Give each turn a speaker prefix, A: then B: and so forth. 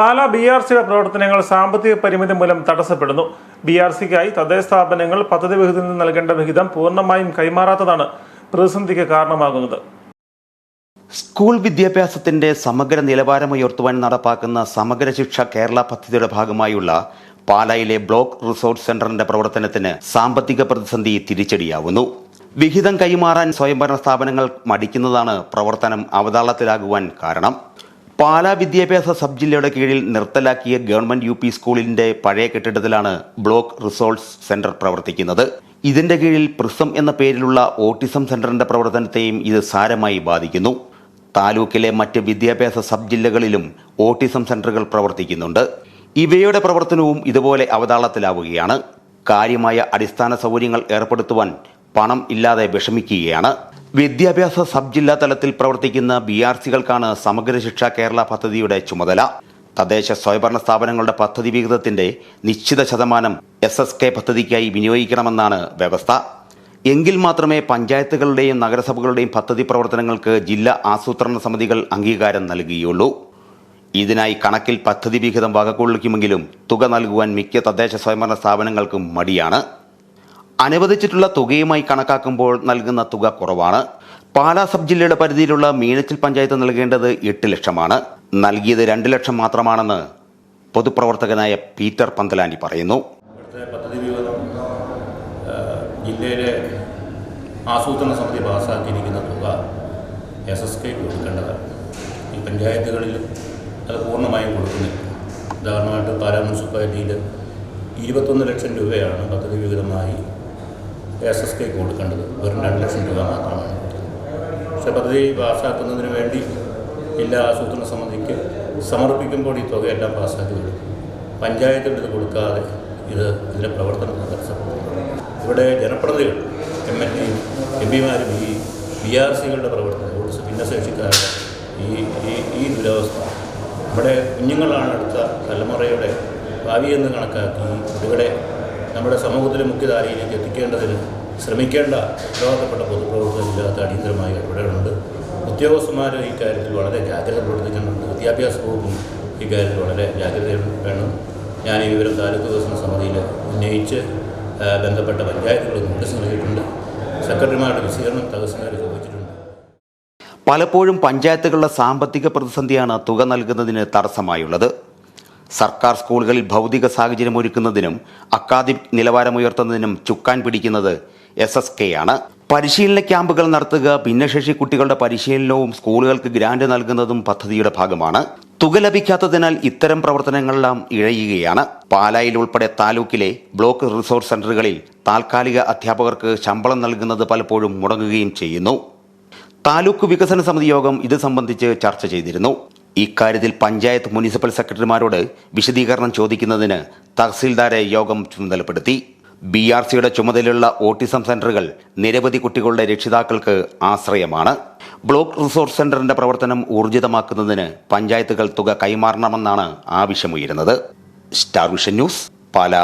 A: Pala B R സിയുടെ പ്രവർത്തനങ്ങൾ സാമ്പത്തിക പരിമിതി മൂലം തടസ്സപ്പെടുന്നു. ബി ആർ സിക്കായി തദ്ദേശ സ്ഥാപനങ്ങൾ പദ്ധതി വിഹിതത്തിൽ നിന്ന് നൽകേണ്ട വിഹിതം പൂർണമായും കൈമാറാത്തതാണ് പ്രതിസന്ധിക്ക് കാരണമാകുന്നത്.
B: സ്കൂൾ വിദ്യാഭ്യാസത്തിന്റെ സമഗ്ര നിലവാരമുയർത്തുവാൻ നടപ്പാക്കുന്ന സമഗ്ര ശിക്ഷ കേരള പദ്ധതിയുടെ ഭാഗമായുള്ള പാലായിലെ ബ്ലോക്ക് റിസോർട്ട് സെന്ററിന്റെ പ്രവർത്തനത്തിന് സാമ്പത്തിക പ്രതിസന്ധി തിരിച്ചടിയാവുന്നു. വിഹിതം കൈമാറാൻ സ്വയംഭരണ സ്ഥാപനങ്ങൾ മടിക്കുന്നതാണ് പ്രവർത്തനം അവതാളത്തിലാകുവാൻ കാരണം. പാലാ വിദ്യാഭ്യാസ സബ് ജില്ലയുടെ കീഴിൽ നിർത്തലാക്കിയ ഗവൺമെന്റ് യു പി സ്കൂളിന്റെ പഴയ കെട്ടിടത്തിലാണ് ബ്ലോക്ക് റിസോഴ്സ് സെന്റർ പ്രവർത്തിക്കുന്നത്. ഇതിന്റെ കീഴിൽ പ്രിസം എന്ന പേരിലുള്ള ഓട്ടിസം സെന്ററിന്റെ പ്രവർത്തനത്തെയും ഇത് സാരമായി ബാധിക്കുന്നു. താലൂക്കിലെ മറ്റ് വിദ്യാഭ്യാസ സബ് ജില്ലകളിലും ഓട്ടിസം സെന്ററുകൾ പ്രവർത്തിക്കുന്നുണ്ട്. ഇവയുടെ പ്രവർത്തനവും ഇതുപോലെ അവതാളത്തിലാവുകയാണ്. കാര്യമായ അടിസ്ഥാന സൗകര്യങ്ങൾ ഏർപ്പെടുത്തുവാൻ പണം ഇല്ലാതെ വിഷമിക്കുകയാണ്. വിദ്യാഭ്യാസ സബ് ജില്ലാ തലത്തിൽ പ്രവർത്തിക്കുന്ന ബി ആർ സികൾക്കാണ് സമഗ്ര ശിക്ഷ കേരള പദ്ധതിയുടെ ചുമതല. തദ്ദേശ സ്വയംഭരണ സ്ഥാപനങ്ങളുടെ പദ്ധതി വിഹിതത്തിന്റെ നിശ്ചിത ശതമാനം എസ് എസ് കെ പദ്ധതിക്കായി വിനിയോഗിക്കണമെന്നാണ് വ്യവസ്ഥ. എങ്കിൽ മാത്രമേ പഞ്ചായത്തുകളുടെയും നഗരസഭകളുടെയും പദ്ധതി പ്രവർത്തനങ്ങൾക്ക് ജില്ലാ ആസൂത്രണ സമിതികൾ അംഗീകാരം നൽകുകയുള്ളൂ ഇതിനായി കണക്കിൽ പദ്ധതി വിഹിതം വകക്കൊള്ളിക്കുമെങ്കിലും തുക നൽകുവാൻ മിക്ക തദ്ദേശ സ്വയംഭരണ സ്ഥാപനങ്ങൾക്കും മടിയാണ്. അനുവദിച്ചിട്ടുള്ള തുകയുമായി കണക്കാക്കുമ്പോൾ നൽകുന്ന തുക കുറവാണ്. പാലാ സബ് ജില്ലയുടെ പരിധിയിലുള്ള മീനച്ചിൽ പഞ്ചായത്ത് നൽകേണ്ടത് എട്ട് ലക്ഷമാണ്. നൽകിയത് രണ്ട് ലക്ഷം മാത്രമാണെന്ന് പൊതുപ്രവർത്തകനായ പീറ്റർ പന്തലാനി പറയുന്നു.
C: ജില്ലയിലെ ആസൂത്രണ സമിതി പാസ്സാക്കിയിരിക്കുന്ന തുക എസ് എസ് കെക്ക് കൊടുക്കേണ്ടതാണ്. ഈ പഞ്ചായത്തുകളിലും അത് പൂർണമായും കൊടുക്കുന്നില്ല. ഉദാഹരണമായിട്ട് പാലാ മുനിസിപ്പാലിറ്റിയിൽ ഇരുപത്തൊന്ന് ലക്ഷം രൂപയാണ് പദ്ധതി വിഹിതമായി എസ് എസ് കെക്ക് കൊടുക്കേണ്ടത് വെറും രണ്ട് ലക്ഷം രൂപ മാത്രമാണ്. പക്ഷേ പദ്ധതി പാസ്സാക്കുന്നതിന് വേണ്ടി എല്ലാ ആസൂത്രണ സമിതിക്ക് സമർപ്പിക്കുമ്പോൾ ഈ തുകയെല്ലാം പാസ്സാക്കി കൊടുക്കും പഞ്ചായത്തിന്റെ ഇത് കൊടുക്കാതെ ഇത് ഇതിന്റെ പ്രവർത്തനത്തിന് തടസ്സപ്പെടുന്നു ഇവിടെ ജനപ്രതിനിധികൾ എം എൽ എയും എം പിമാരും ഈ ബി ആർ സികളുടെ പ്രവർത്തനം ഓടിച്ച് ഭിന്നശേഷിക്കാരുടെ ഈ ഈ ഈ ദുരവസ്ഥ ഇവിടെ കുഞ്ഞുങ്ങളാണ് അടുത്ത തലമുറയുടെ ഭാവിയെന്ന് കണക്കാക്കി ഇവിടെ നമ്മുടെ സമൂഹത്തിലെ മുഖ്യധാരയിലേക്ക് എത്തിക്കേണ്ടതിന് ശ്രമിക്കേണ്ട ഉത്തരവാദപ്പെട്ട പൊതുപ്രവർത്തകരില്ലാത്ത അടിയന്തരമായി ഇടപെടലുണ്ട്. ഉദ്യോഗസ്ഥന്മാർ ഈ കാര്യത്തിൽ വളരെ ജാഗ്രത പ്രവർത്തിക്കുന്നുണ്ട് വിദ്യാഭ്യാസ വകുപ്പും ഈ കാര്യത്തിൽ വളരെ ജാഗ്രത വേണം. ഞാൻ ഈ വിവരം താലൂക്ക് വികസന സമിതിയിൽ ഉന്നയിച്ച് ബന്ധപ്പെട്ട പഞ്ചായത്തുകളിൽ നോട്ടീസ് നൽകിയിട്ടുണ്ട്. സെക്രട്ടറിമാരുടെ വിശീകരണം തഹസിൽദാർ ചോദിച്ചിട്ടുണ്ട്.
B: പലപ്പോഴും പഞ്ചായത്തുകളുടെ സാമ്പത്തിക പ്രതിസന്ധിയാണ് തുക നൽകുന്നതിന് തടസ്സമായുള്ളത്. സർക്കാർ സ്കൂളുകളിൽ ഭൗതിക സാഹചര്യം ഒരുക്കുന്നതിനും അക്കാദമിക് നിലവാരമുയർത്തുന്നതിനും ചുക്കാൻ പിടിക്കുന്നത് എസ് എസ് കെ ആണ് പരിശീലന ക്യാമ്പുകൾ നടത്തുക ഭിന്നശേഷി കുട്ടികളുടെ പരിശീലനവും സ്കൂളുകൾക്ക് ഗ്രാന്റ് നൽകുന്നതും പദ്ധതിയുടെ ഭാഗമാണ്. തുക ലഭിക്കാത്തതിനാൽ ഇത്തരം പ്രവർത്തനങ്ങളെല്ലാം ഇഴയുകയാണ്. പാലായിൽ ഉൾപ്പെടെ താലൂക്കിലെ ബ്ലോക്ക് റിസോർട്ട് സെന്ററുകളിൽ താൽക്കാലിക അധ്യാപകർക്ക് ശമ്പളം നൽകുന്നത് പലപ്പോഴും മുടങ്ങുകയും ചെയ്യുന്നു. താലൂക്ക് വികസന സമിതി യോഗം ഇത് സംബന്ധിച്ച് ചർച്ച ചെയ്തിരുന്നു. ഇക്കാര്യത്തിൽ പഞ്ചായത്ത് മുനിസിപ്പൽ സെക്രട്ടറിമാരോട് വിശദീകരണം ചോദിക്കുന്നതിന് തഹസീൽദാരെ യോഗം ചുമതലപ്പെടുത്തി. ബി ആർ സിയുടെ ചുമതലയുള്ള ഓട്ടിസം സെന്ററുകൾ നിരവധി കുട്ടികളുടെ രക്ഷിതാക്കൾക്ക് ആശ്രയമാണ്. ബ്ലോക്ക് റിസോഴ്സ് സെന്ററിന്റെ പ്രവർത്തനം ഊർജിതമാക്കുന്നതിന് പഞ്ചായത്തുകൾ തുക കൈമാറണമെന്നാണ് ആവശ്യമുയരുന്നത്. Star vision news Pala.